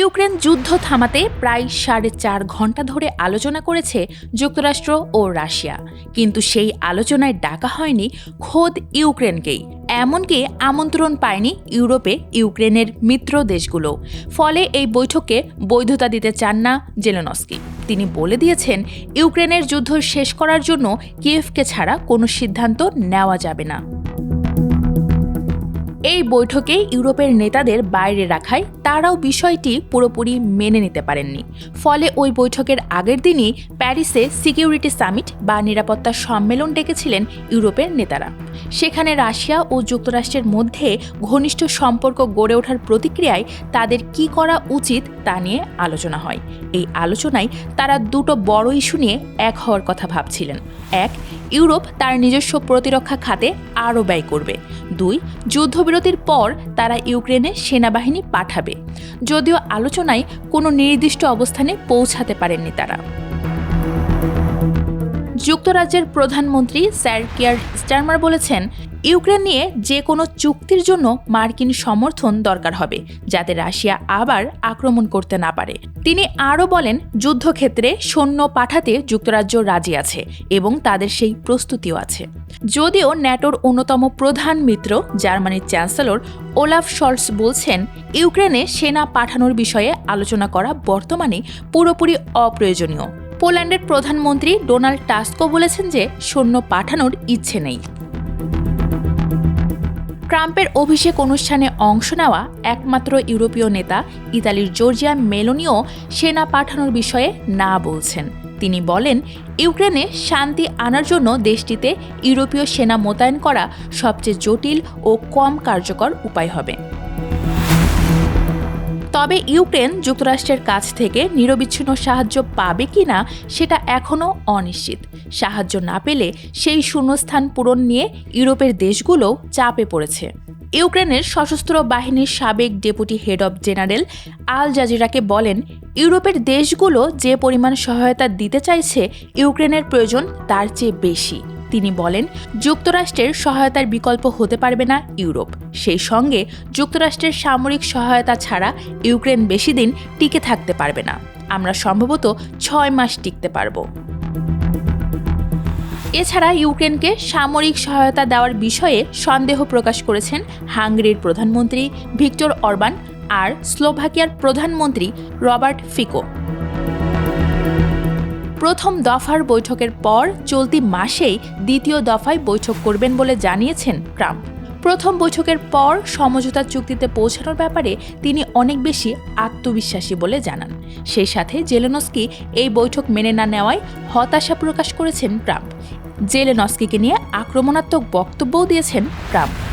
Ukraine যুদ্ধ থামাতে প্রায় সাড়ে চার ঘণ্টা ধরে আলোচনা করেছে যুক্তরাষ্ট্র ও রাশিয়া। কিন্তু সেই আলোচনায় ডাকা হয়নি খোদ ইউক্রেনকেই। এমনকি আমন্ত্রণ পায়নি ইউরোপে ইউক্রেনের মিত্র দেশগুলো। ফলে এই বৈঠকে বৈধতা দিতে চান না জেলেনস্কি। তিনি বলে দিয়েছেন, ইউক্রেনের যুদ্ধ শেষ করার জন্য কিয়েভকে ছাড়া কোনো সিদ্ধান্ত নেওয়া যাবে না। এই বৈঠকে ইউরোপের নেতাদের বাইরে রাখায় তারাও বিষয়টি পুরোপুরি মেনে নিতে পারেননি। ফলে ওই বৈঠকের আগের দিনই প্যারিসে সিকিউরিটি সামিট বা নিরাপত্তা সম্মেলন ডেকেছিলেন ইউরোপের নেতারা। সেখানে রাশিয়া ও যুক্তরাষ্ট্রের মধ্যে ঘনিষ্ঠ সম্পর্ক গড়ে ওঠার প্রতিক্রিয়ায় তাদের কি করা উচিত তা নিয়ে আলোচনা হয়। এই আলোচনায় তারা দুটো বড় ইস্যু নিয়ে এক হওয়ার কথা ভাবছিলেন। এক, ইউরোপ তার নিজস্ব প্রতিরক্ষা খাতে আরও ব্যয় করবে। দুই যুদ্ধবিরতির পর তারা ইউক্রেনে সেনাবাহিনী পাঠাবে। যদিও আলোচনায় কোনো নির্দিষ্ট অবস্থানে পৌঁছাতে পারেননি তারা। যুক্তরাজ্যের প্রধানমন্ত্রী স্যার কিয়ার স্টারমার বলেছেন ইউক্রেন নিয়ে যে কোনো চুক্তির জন্য মার্কিন সমর্থন দরকার হবে, যাতে রাশিয়া আবার আক্রমণ করতে না পারে। তিনি আরও বলেন, যুদ্ধক্ষেত্রে সৈন্য পাঠাতে যুক্তরাজ্য রাজি আছে এবং তাদের সেই প্রস্তুতিও আছে। যদিও ন্যাটোর অন্যতম প্রধান মিত্র, জার্মানির চ্যান্সেলর ওলাফ শর্টস বলছেন, ইউক্রেনে সেনা পাঠানোর বিষয়ে আলোচনা করা বর্তমানে পুরোপুরি অপ্রয়োজনীয়। পোল্যান্ডের প্রধানমন্ত্রী ডোনাল্ড টাস্কো বলেছেন যে, সৈন্য পাঠানোর ইচ্ছে নেই। ট্রাম্পের অভিষেক অনুষ্ঠানে অংশ নেওয়া একমাত্র ইউরোপীয় নেতা ইতালির জর্জিয়া মেলোনিও সেনা পাঠানোর বিষয়ে না বলছেন। তিনি বলেন, ইউক্রেনে শান্তি আনার জন্য দেশটিতে ইউরোপীয় সেনা মোতায়েন করা সবচেয়ে জটিল ও কম কার্যকর উপায় হবে। তবে ইউক্রেন যুক্তরাষ্ট্রের কাছ থেকে নিরবিচ্ছিন্ন সাহায্য পাবে কি না সেটা এখনও অনিশ্চিত। সাহায্য না পেলে সেই শূন্যস্থান পূরণ নিয়ে ইউরোপের দেশগুলো চাপে পড়েছে। ইউক্রেনের সশস্ত্র বাহিনীর সাবেক deputy head of general Al জাজিরাকে বলেন, ইউরোপের দেশগুলো যে পরিমাণ সহায়তা দিতে চাইছে, ইউক্রেনের প্রয়োজন তার চেয়ে বেশি। তিনি বলেন, যুক্তরাষ্ট্রের সহায়তার বিকল্প হতে পারবে না ইউরোপ। সেই সঙ্গে যুক্তরাষ্ট্রের সামরিক সহায়তা ছাড়া ইউক্রেন বেশি দিন টিকে থাকতে পারবে না। আমরা সম্ভবত ছয় মাস টিকতে পারব। এছাড়া ইউক্রেনকে সামরিক সহায়তা দেওয়ার বিষয়ে সন্দেহ প্রকাশ করেছেন হাঙ্গেরির প্রধানমন্ত্রী ভিক্টর অরবান আর স্লোভাকিয়ার প্রধানমন্ত্রী রবার্ট ফিকো। প্রথম দফার বৈঠকের পর চলতি মাসেই দ্বিতীয় দফায় বৈঠক করবেন বলে জানিয়েছেন ট্রাম্প। প্রথম বৈঠকের পর সমঝোতা চুক্তিতে পৌঁছানোর ব্যাপারে তিনি অনেক বেশি আত্মবিশ্বাসী বলে জানান। সেই সাথে জেলেনস্কি এই বৈঠক মেনে না নেওয়ায় হতাশা প্রকাশ করেছেন ট্রাম্প। জেলেনস্কিকে নিয়ে আক্রমণাত্মক বক্তব্যও দিয়েছেন ট্রাম্প।